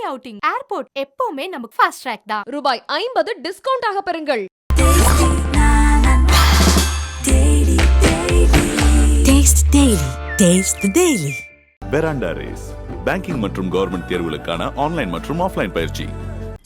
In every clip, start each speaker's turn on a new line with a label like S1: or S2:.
S1: Family outing airport எப்பவுமே நமக்கு fast track தான்
S2: ரூபாய் ஐம்பது டிஸ்கவுண்ட் ஆக பெறுங்கள்
S3: Taste Daily. Taste the Daily.
S4: Veranda Race banking மற்றும் கவர்மெண்ட் தேர்வுகளுக்கான ஆன்லைன் மற்றும் ஆஃப்லைன் பயிற்சி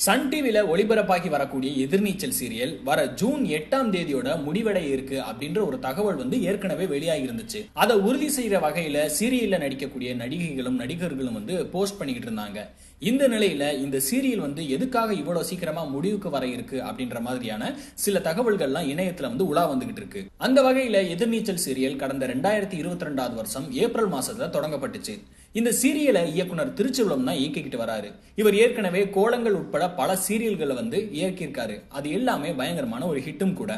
S5: சன் டிவியில் ஒளிபரப்பாகி வரக்கூடிய எதிர்நீச்சல் சீரியல் வர ஜூன் எட்டாம் தேதியோட முடிவடைய இருக்கு அப்படின்ற ஒரு தகவல் வந்து ஏற்கனவே வெளியாகி இருந்துச்சு அதை உறுதி செய்யற வகையில சீரியல்ல நடிக்கக்கூடிய நடிகைகளும் நடிகர்களும் வந்து போஸ்ட் பண்ணிக்கிட்டு இருந்தாங்க. இந்த நிலையில இந்த சீரியல் வந்து எதுக்காக இவ்வளவு சீக்கிரமா முடிவுக்கு வர இருக்கு அப்படின்ற மாதிரியான சில தகவல்கள்லாம் இணையத்துல வந்து உலா வந்துகிட்டு இருக்கு. அந்த வகையில எதிர்நீச்சல் சீரியல் கடந்த ரெண்டாயிரத்தி இருபத்தி ரெண்டாவது வருஷம் ஏப்ரல் மாசத்துல தொடங்கப்பட்டுச்சு. இந்த சீரியலை இயக்குனர் திருச்சிவளம் தான் இயக்கிக்கிட்டு வராரு. இவர் ஏற்கனவே கோலங்கள் உட்பட பல சீரியல்களை வந்து இயக்கியிருக்காரு. அது எல்லாமே பயங்கரமான ஒரு ஹிட்டும் கூட.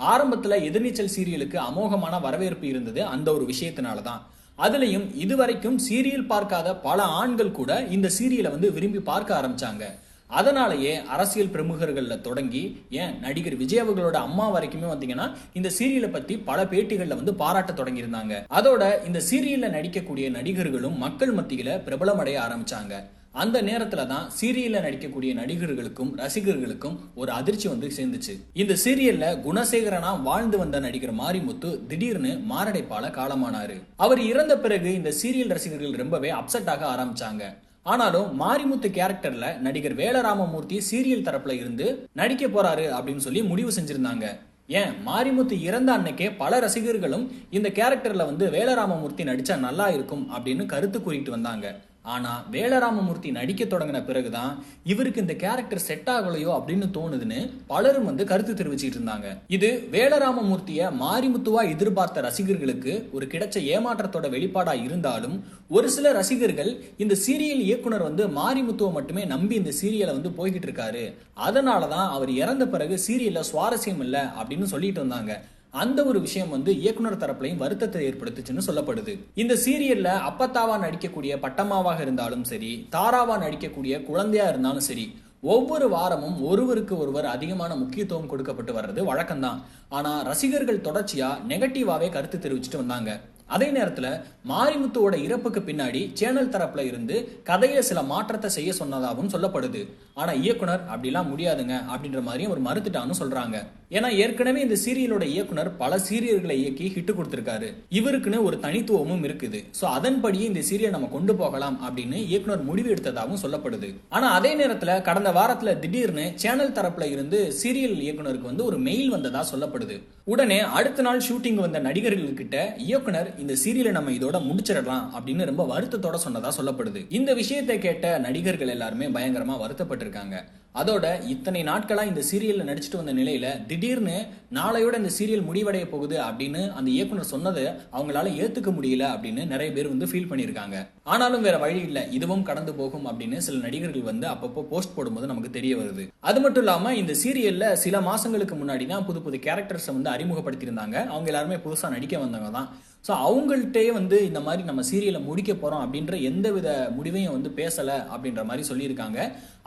S5: ஆரம்பத்தில் எதிர்நீச்சல் சீரியலுக்கு அமோகமான வரவேற்பு இருந்தது அந்த ஒரு விஷயத்தினால தான். அதுலேயும் இதுவரைக்கும் சீரியல் பார்க்காத பல ஆண்கள் கூட இந்த சீரியலை வந்து விரும்பி பார்க்க ஆரம்பிச்சாங்க. அதனாலேயே அரசியல் பிரமுகர்களில் தொடங்கி ஏன் நடிகர் விஜய் அவர்களோட அம்மா வரைக்குமே வந்தீங்கன்னா இந்த சீரியலை பற்றி பல பேட்டிகளில் வந்து பாராட்ட தொடங்கியிருந்தாங்க. அதோட இந்த சீரியலில் நடிக்கக்கூடிய நடிகர்களும் மக்கள் மத்தியில் பிரபலமடைய ஆரம்பிச்சாங்க. அந்த நேரத்துல தான் சீரியல்ல நடிக்கக்கூடிய நடிகர்களுக்கும் ரசிகர்களுக்கும் ஒரு அதிர்ச்சி வந்து சேர்ந்துச்சு. இந்த சீரியல்ல குணசேகரனா வாழ்ந்து வந்த நடிகர் மாரிமுத்து திடீர்னு மாரடைப்பால காலமானாரு. அவர் இறந்த பிறகு இந்த சீரியல் ரசிகர்கள் ரொம்பவே அப்செட் ஆக ஆரம்பிச்சாங்க. ஆனாலும் மாரிமுத்து கேரக்டர்ல நடிகர் வேலராமமூர்த்தி சீரியல் தரப்புல இருந்து நடிக்க போறாரு அப்படின்னு சொல்லி முடிவு செஞ்சிருந்தாங்க. ஏன்? மாரிமுத்து இறந்த அன்னைக்கே பல ரசிகர்களும் இந்த கேரக்டர்ல வந்து வேலராமமூர்த்தி நடிச்சா நல்லா இருக்கும் அப்படின்னு கருத்து கூறிட்டு வந்தாங்க. ஆனால் வேலராமமூர்த்தி நடிக்க தொடங்கின பிறகுதான் இவருக்கு இந்த கேரக்டர் செட் ஆகலையோ அப்படின்னு தோணுதுன்னு பலரும் வந்து கருத்து தெரிவிச்சுட்டு இருந்தாங்க. இது வேலராமமூர்த்தியை மாரிமுத்துவா எதிர்பார்த்த ரசிகர்களுக்கு ஒரு கிடைச்ச ஏமாற்றத்தோட வெளிப்பாடா இருந்தாலும் ஒரு சில ரசிகர்கள் இந்த சீரியல் இயக்குனர் வந்து மாரிமுத்துவை மட்டுமே நம்பி இந்த சீரியலை வந்து போய்கிட்டு இருக்காரு. அதனாலதான் அவர் இறந்த பிறகு சீரியல்ல சுவாரஸ்யம் இல்லை அப்படின்னு சொல்லிட்டு இருந்தாங்க. அந்த ஒரு விஷயம் வந்து இயக்குனர் தரப்புலையும் வருத்தத்தை ஏற்படுத்துச்சுன்னு சொல்லப்படுது. இந்த சீரியல்ல அப்பத்தாவா நடிக்கக்கூடிய பட்டம்மாவாக இருந்தாலும் சரி தாராவா நடிக்கக்கூடிய குழந்தையா இருந்தாலும் சரி ஒவ்வொரு வாரமும் ஒருவருக்கு ஒருவர் அதிகமான முக்கியத்துவம் கொடுக்கப்பட்டு வர்றது வழக்கம்தான். ஆனா ரசிகர்கள் தொடர்ச்சியா நெகட்டிவாவே கருத்து தெரிவிச்சுட்டு வந்தாங்க. அதே நேரத்துல மாரிமுத்துவோட இறப்புக்கு பின்னாடி சேனல் தரப்புல இருந்து கதையில சில மாற்றத்தை செய்ய சொன்னதாகவும் சொல்லப்படுது. ஆனா இயக்குனர் அப்படிலாம் முடியாதுங்க அப்படின்ற மாதிரியும் ஒரு மறுத்துட்டான்னு சொல்றாங்க. ஏன்னா ஏற்கனவே இந்த சீரியலோட இயக்குனர் பல சீரியல்களை இயக்கி ஹிட் கொடுத்திருக்காரு. இவருக்குன்னு ஒரு தனித்துவமும் இருக்குது. சோ அதன்படியே இந்த சீரியல் நம்ம கொண்டு போகலாம் அப்படின்னு இயக்குனர் முடிவு எடுத்ததாகவும் சொல்லப்படுது. ஆனா அதே நேரத்துல கடந்த வாரத்துல திடீர்னு சேனல் தரப்புல இருந்து சீரியல் இயக்குனருக்கு வந்து ஒரு மெயில் வந்ததா சொல்லப்படுது. உடனே அடுத்த நாள் ஷூட்டிங் வந்த நடிகர்கள் கிட்ட இயக்குனர் இந்த சீரியலை நம்ம இதோட முடிச்சிடலாம் அப்படின்னு ரொம்ப வருத்தத்தோட சொன்னதா சொல்லப்படுது. இந்த விஷயத்தை கேட்ட நடிகர்கள் எல்லாருமே பயங்கரமா வருத்தப்பட்டிருக்காங்க. அதோட இத்தனை நாட்களா இந்த சீரியல்ல நடிச்சிட்டு வந்த நிலையில திடீர்னு நாளையோட இந்த சீரியல் முடிவடைய போகுது அப்படின்னு அந்த இயக்குனர் சொன்னதை அவங்களால ஏத்துக்க முடியல அப்படின்னு நிறைய பேர் வந்து ஃபீல் பண்ணியிருக்காங்க. ஆனாலும் வேற வழி இல்ல. இதுவும் கடந்து போகும் அப்படின்னு சில நடிகர்கள் வந்து அப்பப்போ போஸ்ட் போடும்போது நமக்கு தெரிய வருது. அது மட்டும் இல்லாம இந்த சீரியல்ல சில மாசங்களுக்கு முன்னாடி தான் புது புது கேரக்டர்ஸ் வந்து அறிமுகப்படுத்தியிருந்தாங்க. அவங்க எல்லாருமே புதுசா நடிக்க வந்தவங்க தான். ஸோ அவங்கள்ட்டே வந்து இந்த மாதிரி நம்ம சீரியலை முடிக்க போகிறோம் அப்படின்ற எந்த வித முடிவையும் வந்து பேசலை அப்படின்ற மாதிரி சொல்லியிருக்காங்க.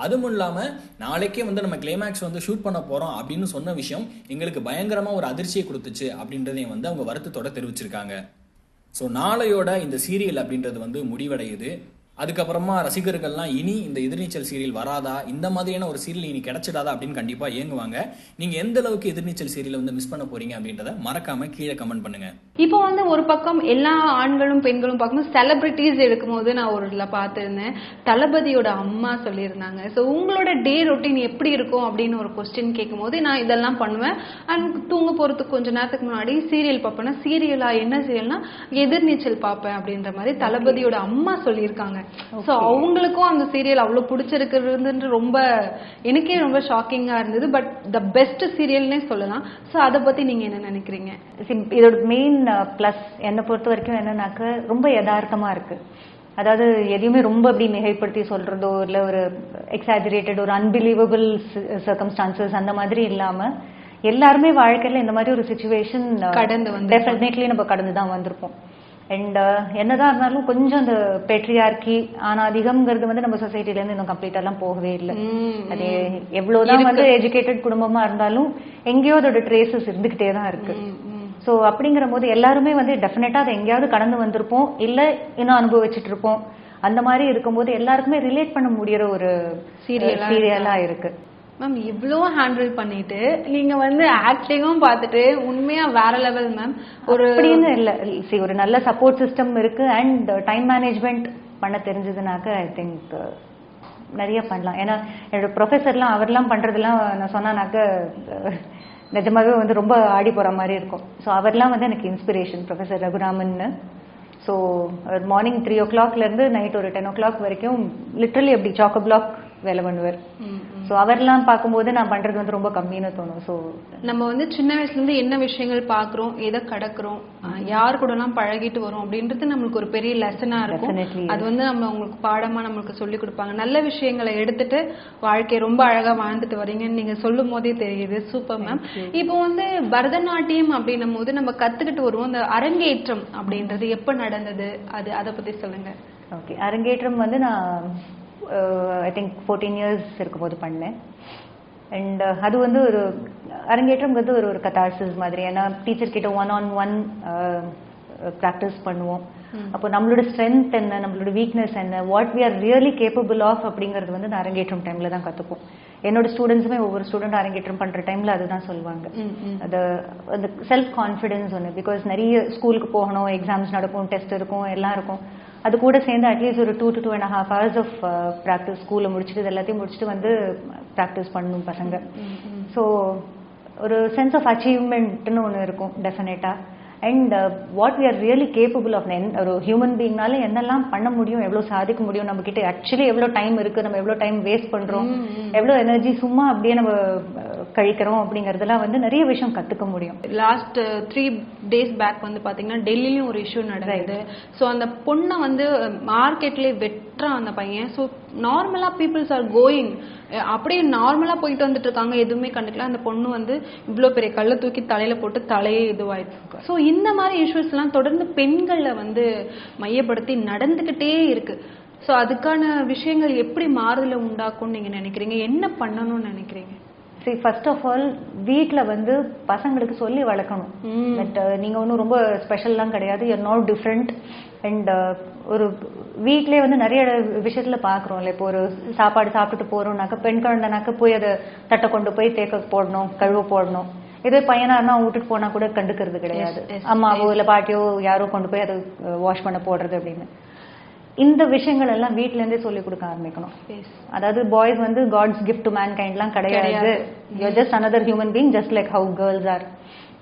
S5: அதுவும் இல்லாமல் நாளைக்கே வந்து நம்ம கிளைமேக்ஸ் வந்து ஷூட் பண்ண போகிறோம் அப்படின்னு சொன்ன விஷயம் எங்களுக்கு பயங்கரமாக ஒரு அதிர்ச்சியை கொடுத்துச்சு அப்படின்றதையும் வந்து அவங்க வருத்தத்தோட தெரிவிச்சிருக்காங்க. ஸோ நாளையோட இந்த சீரியல் அப்படின்றது வந்து முடிவடையுது. அதுக்கப்புறமா ரசிகர்கள்லாம் இனி இந்த எதிர்நீச்சல் சீரியல் வராதா? இந்த மாதிரியான ஒரு சீரியல் இனி கிடைச்சிடாதா அப்படின்னு கண்டிப்பாக ஏங்குவாங்க. நீங்கள் எந்த அளவுக்கு எதிர்நீச்சல் சீரியலை வந்து மிஸ் பண்ண போறீங்க அப்படின்றத மறக்காமல் கீழே கமெண்ட் பண்ணுங்கள்
S6: இப்போ வந்து ஒரு பக்கம் எல்லா ஆண்களும் பெண்களும் பார்க்கும்போது செலிபிரிட்டிஸ் எடுக்கும்போது நான் ஒரு இதில் பார்த்துருந்தேன். தளபதியோட அம்மா சொல்லியிருந்தாங்க. ஸோ உங்களோட டே ரொட்டீன் எப்படி இருக்கும் அப்படின்னு ஒரு கொஸ்டின் கேட்கும்போது நான் இதெல்லாம் பண்ணுவேன். அண்ட் தூங்க போகிறதுக்கு கொஞ்ச நேரத்துக்கு முன்னாடி சீரியல் பார்ப்பேன்னா சீரியலா என்ன சீரியல்னா எதிர்நீச்சல் பார்ப்பேன் அப்படின்ற மாதிரி தளபதியோட அம்மா சொல்லியிருக்காங்க. ஸோ அவங்களுக்கும் அந்த சீரியல் அவ்வளோ பிடிச்சிருக்கிறது ரொம்ப எனக்கே ரொம்ப ஷாக்கிங்காக இருந்தது. பட் த பெஸ்ட் சீரியல்னே சொல்லலாம். ஸோ அதை பற்றி நீங்கள் என்ன நினைக்கிறீங்க?
S7: இதோட மெயின் ப்ளஸ் என்னை பொறுத்த வரைக்கும் என்னன்னாக்க ரொம்ப யதார்த்தமா இருக்கு. அதாவது எதையுமே ரொம்ப அப்படி மிகைப்படுத்தி சொல்றதோ இல்லை ஒரு எக்ஸாஜரேட்டட் ஒரு அன்பிலீவபிள் சர்க்கம்ஸ்டான்சஸ் அந்த மாதிரி இல்லாம எல்லாருமே வாழ்க்கையில இந்த மாதிரி ஒரு சுச்சுவேஷன்
S6: கடந்து வந்திருப்போம்.
S7: டெஃபினெட்லி நம்ம கடந்து தான் வந்திருப்போம். அண்ட் என்னதான் இருந்தாலும் கொஞ்சம் அந்த பெட்ரியார்கி ஆணாதிகம்ங்கிறது வந்து நம்ம சொசைட்டில இருந்து இன்னும் கம்ப்ளீட் எல்லாம் போகவே இல்லை. அது எவ்வளவுதான் வந்து எஜுகேட்டட் குடும்பமா இருந்தாலும் எங்கேயோ அதோட ட்ரேசஸ் இருந்துகிட்டே தான் இருக்கு. ஸோ அப்படிங்கிற போது எல்லாருமே வந்து டெஃபினட்டா அதை எங்கேயாவது கடந்து வந்திருப்போம். இல்ல இன்னும் அனுபவிச்சுட்டு இருப்போம். அந்த மாதிரி இருக்கும்போது எல்லாருக்குமே ரிலேட் பண்ண முடியற ஒரு சீரியலா இருக்கு.
S6: மேம் இவ்ளோ ஹேண்டில் பண்ணிட்டு நீங்க வந்து ஆக்டிங்கும் பார்த்துட்டு உண்மையா வேற லெவல் மேம் ஒரு
S7: அப்படின்னு இல்ல. See ஒரு நல்ல சப்போர்ட் சிஸ்டம் இருக்கு. அண்ட் டைம் மேனேஜ்மெண்ட் பண்ண தெரிஞ்சதுனாக்க ஐ திங்க் நிறைய பண்ணலாம். ஏன்னா என்னோட ப்ரொஃபஸர்லாம் அவர்லாம் பண்றதெல்லாம் நான் சொன்னானாக்க நிஜமாவே வந்து ரொம்ப ஆடி போற மாதிரி இருக்கும். ஸோ அவர்லாம் வந்து எனக்கு இன்ஸ்பிரேஷன் ப்ரொஃபஸர் ரகுராமன்னு. ஸோ மார்னிங் த்ரீ ஓ இருந்து நைட் ஒரு டென் ஓ கிளாக் வரைக்கும் லிட்ரலி அப்படி சாக்கோ பிளாக் வேலை பண்ணுவார். ஸோ அவர்லாம் பார்க்கும்போது நான் பண்றது வந்து ரொம்ப கம்மின்னு தோணும். ஸோ
S6: நம்ம வந்து சின்ன வயசுல இருந்து என்ன விஷயங்கள் பாக்குறோம் எதை கடக்குறோம் யார் கூட எல்லாம் பழகிட்டு வரோம் அப்படின்றது நம்மளுக்கு ஒரு பெரிய லெசனா இருக்கும். அது வந்து நம்ம உங்களுக்கு பாடமா நம்மளுக்கு சொல்லி கொடுப்பாங்க. நல்ல விஷயங்களை எடுத்துட்டு வாழ்க்கையை ரொம்ப அழகா வாழ்ந்துட்டு வரீங்கன்னு நீங்க சொல்லும் போதே தெரியுது. சூப்பர் மேம் இப்போ வந்து பரதநாட்டியம் அப்படின்னும் போது நம்ம கத்துக்கிட்டு வருவோம். அந்த அரங்கேற்றம் அப்படின்றது எப்ப நடந்தது? அது அதை பத்தி சொல்லுங்க.
S7: ஓகே அரங்கேற்றம் வந்து நான் ஐ திங்க் ஃபோர்டீன் இயர்ஸ் இருக்கும்போது பண்ணேன். அண்ட் அது வந்து ஒரு அரங்கேற்றம்ங்கிறது ஒரு ஒரு கத்தார்சிஸ் மாதிரி. ஏன்னா டீச்சர் கிட்ட ஒன் ஆன் ஒன் ப்ராக்டிஸ் பண்ணுவோம். அப்போ நம்மளோட ஸ்ட்ரென்த் என்ன நம்மளோட வீக்னஸ் என்ன what we are really capable of அப்படிங்கிறது வந்து நான் அரங்கேற்றம் டைம்ல தான் கற்றுப்போம் என்னோட ஸ்டூடெண்ட்ஸுமே ஒவ்வொரு ஸ்டூடெண்ட் அரங்கேற்றம் பண்ற டைம்ல அதுதான் சொல்லுவாங்க. அது அந்த செல்ஃப் கான்ஃபிடன்ஸ் ஒன்று பிகாஸ் நிறைய ஸ்கூலுக்கு போகணும் எக்ஸாம்ஸ் நடக்கும் டெஸ்ட் இருக்கும் எல்லாம் இருக்கும். அது கூட சேர்ந்து அட்லீஸ்ட் ஒரு two to two and half hours of practice ஸ்கூலில் முடிச்சுட்டு இது எல்லாத்தையும் முடிச்சுட்டு வந்து ப்ராக்டிஸ் பண்ணணும் பசங்க. ஸோ ஒரு சென்ஸ் ஆஃப் அச்சீவ்மெண்ட்னு ஒன்று இருக்கும் டெஃபினட்டாக and what we are really capable of ஒரு ஹியூமன் பீங்னால என்னெல்லாம் பண்ண முடியும் எவ்வளோ சாதிக்க முடியும் நம்ம கிட்ட ஆக்சுவலி எவ்வளோ டைம் இருக்கு நம்ம எவ்வளோ டைம் வேஸ்ட் பண்றோம் எவ்வளோ எனர்ஜி சும்மா அப்படியே நம்ம கழிக்கிறோம் அப்படிங்கறதெல்லாம் வந்து நிறைய விஷயம் கத்துக்க முடியும்.
S6: லாஸ்ட் த்ரீ டேஸ் பேக் வந்து பாத்தீங்கன்னா டெல்லிலயும் ஒரு இஷ்யூ நடந்தது. சோ அந்த பொண்ணை வந்து மார்க்கெட்லயே வெட்டுறான் அந்த பையன். ஸோ நார்மலாக பீப்புள்ஸ் ஆர் கோயிங் அப்படியே நார்மலாக போயிட்டு வந்துட்டு இருக்காங்க. எதுவுமே கண்டுக்கல. அந்த பொண்ணு வந்து இவ்வளோ பெரிய கல்லை தூக்கி தலையில் போட்டு தலையே இதுவாயிடுச்சு ஸோ இந்த மாதிரி இஷ்யூஸ்லாம் தொடர்ந்து பெண்களை வந்து மையப்படுத்தி நடந்துக்கிட்டே இருக்குது ஸோ அதுக்கான விஷயங்கள் எப்படி மாறுதலை உண்டாக்கும்னு நீங்கள் நினைக்கிறீங்க? என்ன பண்ணணும்னு நினைக்கிறீங்க?
S7: சரி ஃபர்ஸ்ட் ஆஃப் ஆல் வீட்டில் வந்து பசங்களுக்கு சொல்லி வளர்க்கணும். பட் நீங்கள் ஒன்றும் ரொம்ப ஸ்பெஷல்லாம் கிடையாது. You're நாட் டிஃப்ரெண்ட் அண்ட் ஒரு வீட்லயே வந்து நிறைய விஷயத்துல பார்க்குறோம்ல இப்போ ஒரு சாப்பாடு சாப்பிட்டுட்டு போறோம்னாக்க பெண் குழந்தைனாக்க போய் அதை தட்டை கொண்டு போய் தேக்க போடணும் கழுவ போடணும். இதே பையனா இருந்தா விட்டுட்டு போனா கூட கண்டுக்கிறது கிடையாது. அம்மாவோ இல்ல பாட்டியோ யாரோ கொண்டு போய் அதை வாஷ் பண்ண போடுறது அப்படின்னு. இந்த விஷயங்கள் எல்லாம் வீட்ல இருந்தே சொல்லி கொடுக்க ஆரம்பிக்கணும். அதாவது பாய்ஸ் வந்து காட்ஸ் கிஃப்ட் டு மேன் கைண்ட்லாம் கிடையாது. You just another human being just like how girls are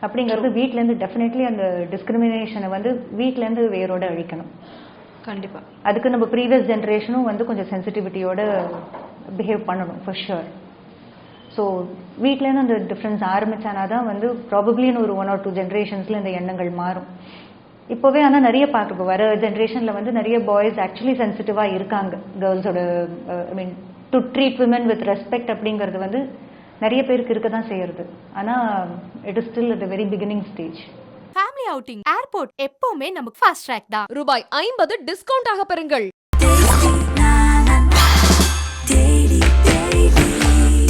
S7: அப்படிங்கிறது வீட்ல இருந்து டெஃபினெட்லி அந்த டிஸ்கிரிமினேஷனை வந்து வீட்ல இருந்து வேரோட அழிக்கணும்.
S6: கண்டிப்பா.
S7: அதுக்கு நம்ம ப்ரீவியஸ் ஜென்ரேஷனும் வந்து கொஞ்சம் சென்சிட்டிவிட்டியோட பிஹேவ் பண்ணணும் ஃபார் ஷுர் ஸோ வீட்லேருந்து அந்த டிஃப்ரென்ஸ் ஆரம்பிச்சானா தான் வந்து ப்ராபப்ளின்னு ஒரு ஒன் ஆர் டூ ஜென்ரேஷன்ஸில் இந்த எண்ணங்கள் மாறும். இப்போவே ஆனால் நிறைய பார்க்குறோம் வர ஜென்ரேஷனில் வந்து நிறைய பாய்ஸ் ஆக்சுவலி சென்சிட்டிவாக இருக்காங்க. கேர்ள்ஸோட I mean to treat women with respect அப்படிங்கிறது வந்து நிறைய பேருக்கு இருக்க தான் செய்யறது. ஆனால் it is still at very beginning stage
S1: family outing airport எப்பவுமே நமக்கு ஃபாஸ்ட் ட்ராக் தான்.
S2: ரூபாய் ஐம்பது டிஸ்கவுண்ட் ஆக பெறுங்கள்.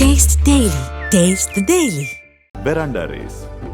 S3: Taste Daily. Taste the Daily.
S4: Veranda Race